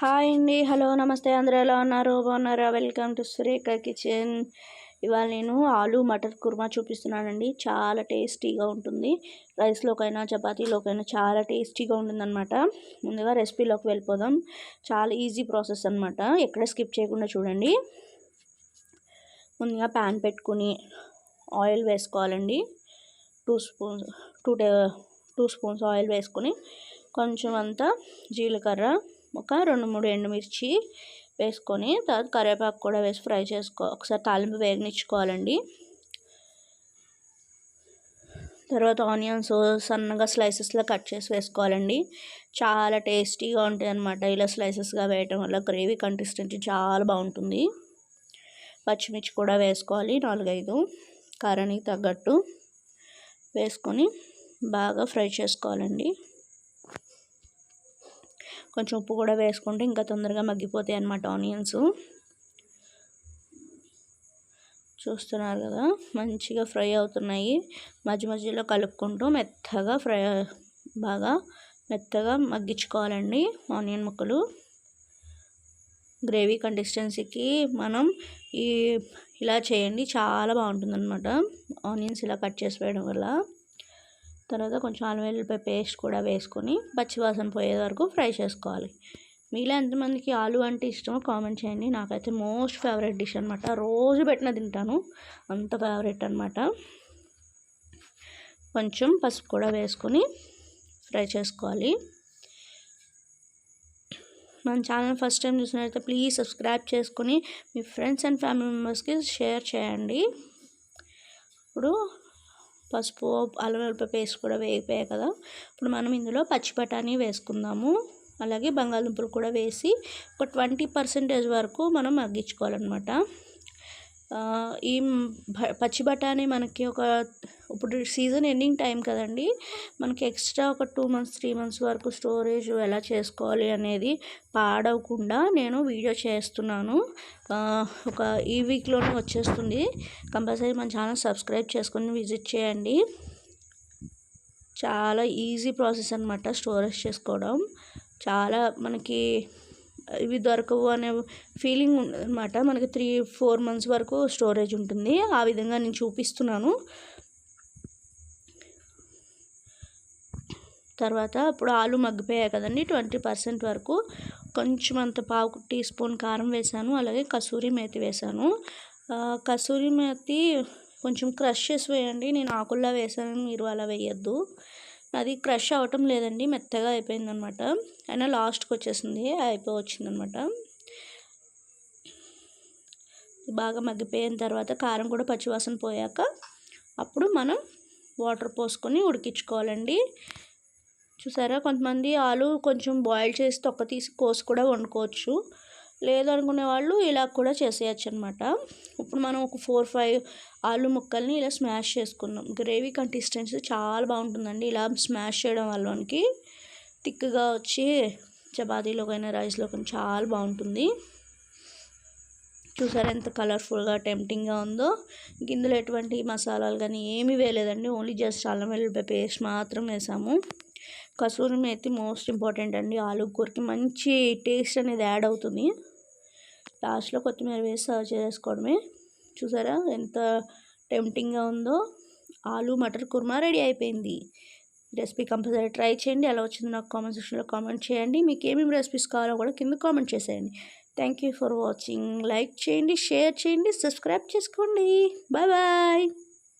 Hi అండి. Hello నమస్తే. అందరూ ఎలా ఉన్నారు? బాగున్నారా? వెల్కమ్ టు సురేఖ కిచెన్ ఇవాళ నేను ఆలు మటర్ కుర్మా చూపిస్తున్నానండి. చాలా టేస్టీగా ఉంటుంది. రైస్లోకైనా చపాతీలోకైనా చాలా టేస్టీగా ఉంటుందన్నమాట. ముందుగా రెసిపీలోకి వెళ్ళిపోదాం. చాలా ఈజీ ప్రాసెస్ అనమాట ఎక్కడ స్కిప్ చేయకుండా చూడండి. ముందుగా ప్యాన్ పెట్టుకుని ఆయిల్ వేసుకోవాలండి. Two spoons two two spoons oil వేసుకొని కొంచెం అంతా జీలకర్ర ఒక రెండు మూడు ఎండుమిర్చి వేసుకొని తర్వాత కరివేపాకు కూడా వేసి ఫ్రై చేసుకో ఒకసారి తాలింపు వేగనిచ్చుకోవాలండి. తర్వాత ఆనియన్స్ సన్నగా స్లైసెస్లో కట్ చేసి వేసుకోవాలండి. చాలా టేస్టీగా ఉంటాయి అనమాట ఇలా స్లైసెస్గా వేయటం వల్ల గ్రేవీ కన్సిస్టెన్సీ చాలా బాగుంటుంది. పచ్చిమిర్చి కూడా వేసుకోవాలి నాలుగైదు. కారానికి తగ్గట్టు వేసుకొని బాగా ఫ్రై చేసుకోవాలండి. కొంచెం ఉప్పు కూడా వేసుకుంటే ఇంకా తొందరగా మగ్గిపోతాయి అన్నమాట ఆనియన్స్. చూస్తున్నారు కదా మంచిగా ఫ్రై అవుతున్నాయి. మధ్య మధ్యలో కలుపుకుంటూ మెత్తగా ఫ్రై బాగా మెత్తగా మగ్గించుకోవాలండి ఆనియన్ ముక్కలు. గ్రేవీ కన్సిస్టెన్సీకి మనం ఈ ఇలా చేయండి చాలా బాగుంటుందన్నమాట. ఆనియన్స్ ఇలా కట్ చేసి వేయడం వల్ల. తర్వాత కొంచెం అల్లం పేస్ట్ కూడా వేసుకొని పచ్చివాసన పోయే వరకు ఫ్రై చేసుకోవాలి. మీలో ఎంతమందికి ఆలు అంటే ఇష్టమో కామెంట్ చేయండి. నాకైతే మోస్ట్ ఫేవరెట్ డిష్ అనమాట రోజు పెట్టిన తింటాను. అంత ఫేవరెట్ అనమాట కొంచెం పసుపు కూడా వేసుకొని ఫ్రై చేసుకోవాలి. మన ఛానల్ ఫస్ట్ టైం చూసినట్లయితే ప్లీజ్ సబ్స్క్రైబ్ చేసుకొని మీ ఫ్రెండ్స్ అండ్ ఫ్యామిలీ మెంబర్స్కి షేర్ చేయండి. ఇప్పుడు పసుపు అల్లం వెల్లుల్లి పేస్ట్ కూడా వేగిపోయాయి కదా. ఇప్పుడు మనం ఇందులో పచ్చి బఠానీ వేసుకుందాము. అలాగే బంగాళదుంపలు కూడా వేసి ఒక ట్వంటీ పర్సెంటేజ్ వరకు మనం మగ్గించుకోవాలన్నమాట. ఈ పచ్చి బఠానీ మనకి ఒక ఇప్పుడు సీజన్ ఎండింగ్ టైం కదండి. మనకి ఎక్స్ట్రా ఒక టూ మంత్స్ త్రీ మంత్స్ వరకు స్టోరేజ్ ఎలా చేసుకోవాలి అనేది పాడవకుండా నేను వీడియో చేస్తున్నాను. ఒక ఈ వీక్లోనే వచ్చేస్తుంది. కంపల్సరీ మన ఛానల్ సబ్స్క్రైబ్ చేసుకొని విజిట్ చేయండి. చాలా ఈజీ ప్రాసెస్ అనమాట స్టోరేజ్ చేసుకోవడం. చాలా మనకి ఇవి దొరకవు అనే ఫీలింగ్ ఉందన్నమాట మనకి త్రీ ఫోర్ మంత్స్ వరకు స్టోరేజ్ ఉంటుంది. ఆ విధంగా నేను చూపిస్తున్నాను. తర్వాత ఇప్పుడు ఆలు మగ్గిపోయాయి కదండి. ట్వంటీ పర్సెంట్ వరకు కొంచెం అంత పావు టీ స్పూన్ కారం వేసాను. అలాగే కసూరి మేతి వేసాను. కసూరి మేతి కొంచెం క్రష్ చేసి వేయండి. నేను ఆకుల్లా వేసాను. మీరు అలా వేయద్దు. అది క్రష్ అవటం లేదండి మెత్తగా అయిపోయిందనమాట. అయినా లాస్ట్కి వచ్చేసింది అయిపో వచ్చిందనమాట బాగా మగ్గిపోయిన తర్వాత కారం కూడా పచ్చివాసన పోయాక అప్పుడు మనం వాటర్ పోసుకొని ఉడికించుకోవాలండి. చూసారా? కొంతమంది ఆలు కొంచెం బాయిల్ చేసి తొక్క తీసి కోసి కూడా వండుకోవచ్చు. లేదు అనుకునే వాళ్ళు ఇలా కూడా చేసేయచ్చు అనమాట ఇప్పుడు మనం ఒక ఫోర్ ఫైవ్ ఆలు ముక్కల్ని ఇలా స్మాష్ చేసుకున్నాం గ్రేవీ కన్సిస్టెన్సీ చాలా బాగుంటుందండి. ఇలా స్మాష్ చేయడం వల్లకి థిక్గా వచ్చి చపాతీలోకైనా రైస్లోకైనా చాలా బాగుంటుంది. చూసారా ఎంత కలర్ఫుల్గా టెంప్టింగ్గా ఉందో. ఇందులో ఎటువంటి మసాలాలు కానీ ఏమీ వేయలేదండి. ఓన్లీ జస్ట్ అల్లం వెల్లుల్లిపాయ పేస్ట్ మాత్రం వేసాము. కసూరి మేతి మోస్ట్ ఇంపార్టెంట్ అండి. ఆలు కూరకి మంచి టేస్ట్ అనేది యాడ్ అవుతుంది. లాస్ట్లో కొత్తిమీర వేసి సర్వ్ చేసుకోవడమే. చూసారా ఎంత టెంప్టింగ్గా ఉందో. ఆలు మటర్ కుర్మా రెడీ అయిపోయింది. రెసిపీ కంపల్సరీ ట్రై చేయండి. ఎలా వచ్చిందో నాకు కామెంట్ సెక్షన్లో కామెంట్ చేయండి. మీకు ఏమేమి రెసిపీస్ కావాలో కూడా కింద కామెంట్ చేసేయండి. Thank you for watching. Like చేయండి షేర్ చేయండి సబ్స్క్రైబ్ చేసుకోండి. Bye bye.